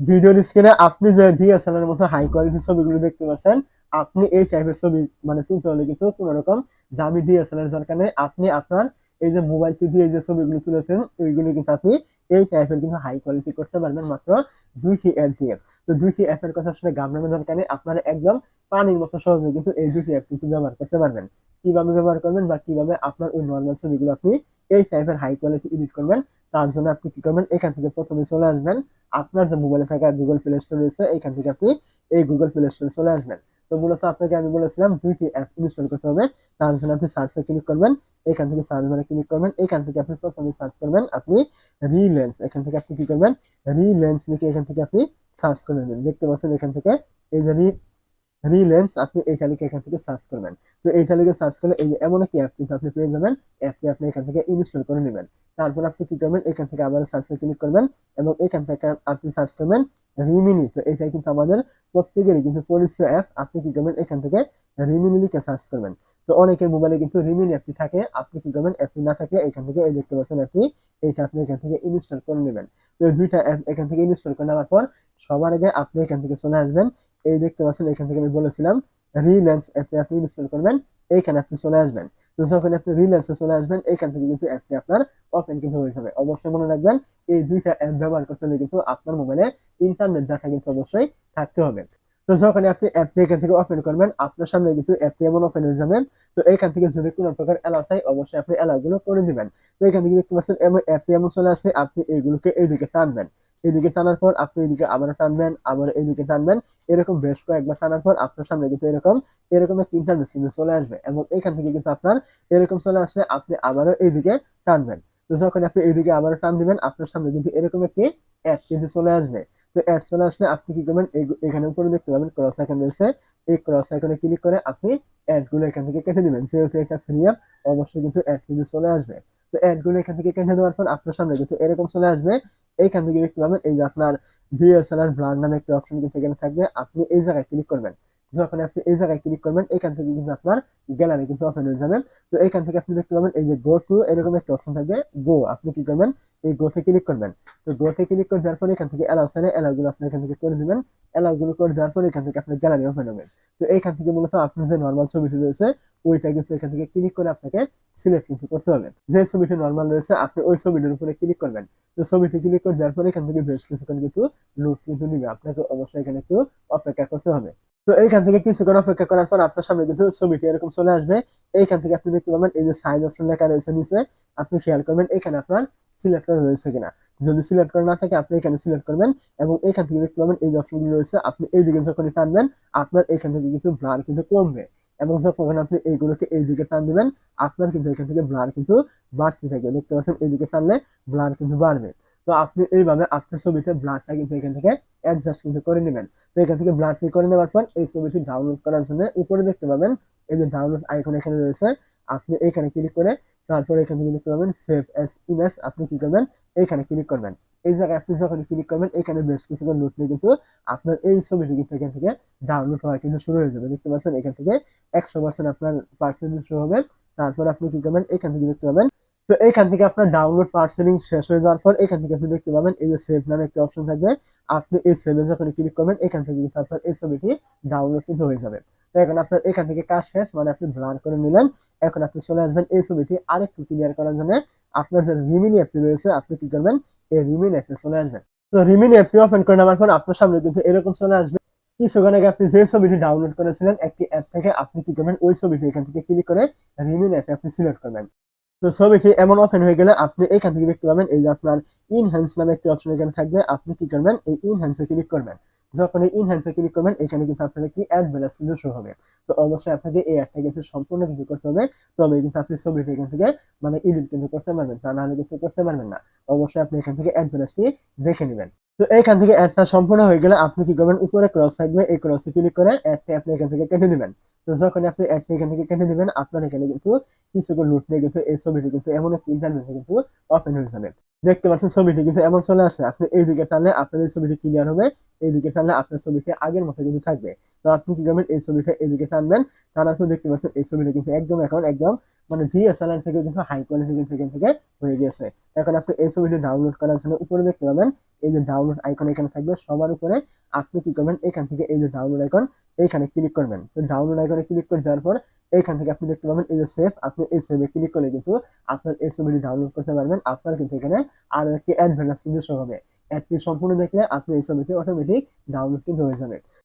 ভিডিওর স্ক্রিনে আপনি যে ডিএসএলআর এর মতো হাই কোয়ালিটির ছবিগুলো দেখতে পাচ্ছেন আপনি এই টাইপের ছবি মানে তুলতে হলে কিন্তু কোনো রকম দামি ডিএসএলআর দরকার নেই। আপনি আপনার এই যে মোবাইলটি দিয়ে যে ছবিগুলো তুলেছেন, ওইগুলো কিন্তু আপনি এই টাইপের কিন্তু হাই কোয়ালিটি করতে পারবেন মাত্র দুইটি অ্যাপ দিয়ে। তো দুইটি অ্যাপের কথা শুনে গামলামের দরকার নেই, আপনারা একদম পানির মতো সহজে কিন্তু এই দুইটি অ্যাপ কিন্তু ব্যবহার করতে পারবেন। কীভাবে ব্যবহার করবেন বা কীভাবে আপনার ওই নর্মাল ছবিগুলো আপনি এই টাইপের হাই কোয়ালিটি এডিট করবেন, তার জন্য আপনি কি করবেন, এখান থেকে প্রথমে চলে আসবেন। আপনার যে মোবাইলে থাকা গুগল প্লে স্টোর রয়েছে, এখান থেকে আপনি এই গুগল প্লে স্টোরে চলে আসবেন। তো মূলত আপনাকে আমি বলেছিলাম দুইটি অ্যাপ ইনস্টল করতে হবে। তার জন্য আপনি সার্চে ক্লিক করবেন, এখান থেকে সার্চ বারে ক্লিক করবেন, এখান থেকে আপনি প্রথমে সার্চ করবেন আপনি রিলেন্স এখান থেকে আপনি কি করবেন? রিলেন্স লিখে এখান থেকে আপনি সার্চ করে নেবেন। দেখতে পাচ্ছেন এখান থেকে এই যে রিলেন্স আপনি এইটা লিখে এখান থেকে সার্চ করবেন। তো এইটা লিখে সার্চ করলে এই যে এমন একটি অ্যাপ কিন্তু আপনি পেয়ে যাবেন। অ্যাপটি আপনি এখান থেকে ইনস্টল করে নেবেন। তারপর আপনি কি করবেন? এখান থেকে আবার সার্চে ক্লিক করবেন এবং এখান থেকে আপনি সার্চ করবেন রিমিনি তো এটা কিন্তু আমাদের প্রত্যেকেরই কিন্তু পরিচিত অ্যাপ আপনি কি করবেন? এখান থেকে রিমিনি লিখে সার্চ করবেন। তো অনেকের মোবাইলে কিন্তু রিমিনি অ্যাপটি থাকে। আপনি কি করবেন? অ্যাপটি না থাকলে এখান থেকে এই দেখতে পাচ্ছেন অ্যাপটি এইটা আপনি এখান থেকে ইনস্টল করে নেবেন। তো দুইটা অ্যাপ এখান থেকে ইনস্টল করে নেওয়ার পর সবার আগে আপনি এখান থেকে চলে আসবেন। এই দেখতে পাচ্ছেন, এখান থেকে আমি বলেছিলাম রিল্যান্স অ্যাপটি আপনি ইনস্টল করবেন। এইখানে আপনি চলে আসবেন। যখন আপনি রিল্যান্সে চলে আসবেন, এইখান থেকে কিন্তু অ্যাপটি আপনার ওপেন কিন্তু হয়ে যাবে। অবশ্যই মনে রাখবেন, এই দুইটা অ্যাপ ব্যবহার করতে হলে কিন্তু আপনার মোবাইলে ইন্টারনেট ডাটা কিন্তু অবশ্যই থাকতে হবে। তো যখন আপনি অ্যাপটি এখান থেকে ওপেন করবেন, আপনার সামনে কিন্তু অ্যাপটি এমন ওপেন হয়ে যাবে তো এখান থেকে যদি কোনো প্রকার অ্যালাউ চাই, অবশ্যই আপনি অ্যালাউ গুলো করে দিবেন। তো এখান থেকে দেখতে পাচ্ছেন, এমন অ্যাপটি এমন চলে আসবে, আপনি এইগুলোকে এইদিকে টানবেন। এইদিকে টানার পর আপনি এদিকে আবারও টানবেন আবার এইদিকে টানবেন। এরকম বেশ কয়েকবার টানার পর আপনার সামনে কিন্তু এরকম এরকম একটা ইন্টারনেট কিন্তু চলে আসবে। এবং এখান থেকে কিন্তু আপনার এরকম চলে আসবে, আপনি আবারও এইদিকে টানবেন। তো যখন আপনি এইদিকে আবার টান দিবেন, আপনার সামনে কিন্তু এরকম একটি অ্যাড কিন্তু চলে আসবে। তো অ্যাড চলে আসলে আপনি কি করবেন? এখানে উপরে দেখতে পাবেন ক্রস আইকন রয়েছে। এই ক্রস আইকনে ক্লিক করে আপনি অ্যাডগুলো এখান থেকে কেটে দিবেন। যেহেতু এটা ফ্রি অ্যাপ অবশ্যই কিন্তু অ্যাড কিন্তু চলে আসবে। তো অ্যাডগুলো এখান থেকে কেটে দেওয়ার পর আপনার সামনে কিন্তু এরকম চলে আসবে। এইখান থেকে দেখতে পাবেন এই যে আপনার ডিএসএলআর ব্লাড নামে একটা অপশন কিন্তু এখানে থাকবে। আপনি এই জায়গায় ক্লিক করবেন। যখন আপনি এই জায়গায় ক্লিক করবেন, এখান থেকে কিন্তু আপনার গ্যালারি কিন্তু ওপেন হয়ে যাবে। তো এখান থেকে আপনি দেখতে পাবেন এই যে গো টু এরকম একটা অপশন থাকবে গো আপনি কি করবেন? এই গোতে ক্লিক করবেন। তো গোতে ক্লিক করে দেওয়ার পরে এখান থেকে অ্যালাউ চাইলে অ্যালাউ গুলো আপনি এখান থেকে করে দিবেন। অ্যালাউ গুলো করে দেওয়ার পরে এখান থেকে আপনার গ্যালারি ওপেন হবে। তো এইখান থেকে মূলত আপনার যে নর্মাল ছবিটি রয়েছে, ওইটা কিন্তু এখান থেকে ক্লিক করে আপনাকে সিলেক্ট কিন্তু করতে হবে। যে ছবিটি নর্মাল রয়েছে, আপনি ওই ছবিটির উপরে ক্লিক করবেন। তো ছবিটি ক্লিক করে দেওয়ার পরে এখান থেকে বেশ কিছুক্ষণ কিন্তু লুট কিন্তু নিবে। আপনাকে অবশ্যই এখানে একটু অপেক্ষা করতে হবে। তো এইখান থেকে কিছুক্ষণ অপেক্ষা করার পর আপনার সামনে কিন্তু ছবিটি এরকম চলে আসবে। এইখান থেকে আপনি দেখতে পাবেন এই যে সাইজ অপশন লেখা রয়েছে নিচে। আপনি খেয়াল করবেন এখানে আপনার সিলেক্ট করা রয়েছে কিনা। যদি সিলেক্ট করা না থাকে, আপনি এখানে সিলেক্ট করবেন এবং এখান থেকে দেখতে পাবেন এই যে অপশনগুলো রয়েছে, আপনি এইদিকে যখনই টানবেন, আপনার এখান থেকে কিন্তু ব্লার কিন্তু কমবে। এবং যখন আপনি এইগুলোকে এইদিকে টান দিবেন। আপনার কিন্তু এখান থেকে ব্লার কিন্তু বাড়তে থাকবে। দেখতে পাচ্ছেন, এইদিকে টানলে ব্লার কিন্তু বাড়বে। তো আপনি এইভাবে আপনার ছবিতে ব্লারটা কিন্তু এখান থেকে অ্যাডজাস্ট কিন্তু করে নেবেন। তো এখান থেকে ব্লাড ক্লিক করে নেওয়ার পর এই ছবিটি ডাউনলোড করার জন্য উপরে দেখতে পাবেন, এই যে ডাউনলোড আইকন এখানে রয়েছে, আপনি এখানে ক্লিক করে তারপর এখান থেকে দেখতে পাবেন সেভ এস ইমেজ আপনি কি করবেন? এখানে ক্লিক করবেন। এই জায়গায় আপনি যখন ক্লিক করবেন, এখানে বেশ কিছুক্ষণ নোট নিয়ে কিন্তু আপনার এই ছবিটি কিন্তু এখান থেকে ডাউনলোড হওয়া কিন্তু শুরু হয়ে যাবে। দেখতে পাচ্ছেন, এখান থেকে একশো পার্সেন্ট আপনার পার্সেন্টেজ শুরু হবে। তারপর আপনি কি করবেন, এখান থেকে দেখতে পাবেন। তো এখান থেকে আপনার ডাউনলোড পার্সেলিং শেষ হয়ে যাওয়ার পর এখান থেকে আপনি দেখতে পাবেন, এই যে সেভ নামে একটা অপশন থাকবে। আপনি এই সেভে যখন ক্লিক করবেন, এখান থেকে কিন্তু আপনার এই ছবিটি ডাউনলোড কিন্তু হয়ে যাবে। এখন আপনার এখান থেকে কাজ শেষ মানে আপনি ব্লার করে নিলেন। এখন আপনি চলে আসবেন এই ছবিটি আরেকটু ক্লিয়ার করার জন্য। আপনার যে রিমিনি অ্যাপটি রয়েছে, আপনি কি করবেন? এই রিমিনি অ্যাপে চলে আসবেন। তো রিমিনি অ্যাপটি ওপেন করে নেওয়ার পর আপনার সামনে কিন্তু এরকম চলে আসবে। কিছুক্ষণ আগে আপনি যে ছবিটি ডাউনলোড করেছিলেন, একটি অ্যাপ থেকে আপনি কি করবেন? ওই ছবিটি এখান থেকে ক্লিক করে রিমিনি অ্যাপে আপনি সিলেক্ট করবেন। তো ছবিটি এমন ওপেন হয়ে গেলে আপনি এখান থেকে দেখতে পাবেন, এই যে আপনার ইনহ্যান্স নামে একটি অপশন এখানে থাকবে। আপনি কি করবেন? এই ইনহ্যান্সে ক্লিক করবেন। যখন এই ইনহ্যান্সে ক্লিক করবেন, এখানে কিন্তু আপনার একটি অ্যাড ব্যালেন্স কিন্তু শো হবে। তো অবশ্যই আপনাকে এই অ্যাডটা কিন্তু সম্পূর্ণ কিন্তু করতে হবে। তবে কিন্তু আপনি ছবিটি এখান থেকে মানে এডিট কিন্তু করতে পারবেন তা নাহলে কিন্তু করতে পারবেন না। অবশ্যই আপনি এখান থেকে অ্যাড ব্যালেন্সটি দেখে নেবেন। তো এখান থেকে অ্যাডটা সম্পূর্ণ হয়ে গেলে আপনি কি করবেন? উপরে ক্রস থাকবে, এই ক্রসে ক্লিক করে অ্যাডটি আপনি এখান থেকে কেটে দিবেন যখন আপনি অ্যাডটি এখান থেকে কেটে দিবেন, আপনার এখানে কিন্তু কিছুক্ষণ লুট নিয়ে কিন্তু এই ছবিটি কিন্তু এমন একটি ইন্টারনেটে কিন্তু ওপেন হয়ে যাবে। দেখতে পাচ্ছেন ছবিটি কিন্তু এমন চলে আসছে, আপনি এইদিকে টানলে আপনার এই ছবিটি ক্লিয়ার হবে, এইদিকে টানলে আপনার ছবিটি আগের মতো কিন্তু থাকবে। তো আপনি কি করবেন, এই ছবিটা এইদিকে টানবেন, টানার পর দেখতে পাচ্ছেন এই ছবিটা কিন্তু একদম এখন একদম মানে ডিএসএলআর থেকে কিন্তু হাই কোয়ালিটি কিন্তু এখান থেকে হয়ে গেছে এখন আপনি এই ছবিটি ডাউনলোড করার জন্য উপরে দেখতে পাবেন, এই যে ডাউনলোড আইকন এখানে থাকবে, সবার উপরে আপনি কি করবেন, এখান থেকে এই যে ডাউনলোড আইকন এইখানে ক্লিক করবেন। তো ডাউনলোড আইকনে ক্লিক করে দেওয়ার পর এইখান থেকে আপনি দেখতে পাবেন এই যে সেভ আপনি এই সেভে ক্লিক করলে কিন্তু আপনার এই ছবিটি ডাউনলোড করতে পারবেন। আপনার কিন্তু এখানে আরও একটি অ্যাডভান্স কিন্তু শো হবে। অ্যাডটি সম্পূর্ণ দেখলে আপনি এই ছবিটি অটোমেটিক ডাউনলোড কিন্তু হয়ে যাবে।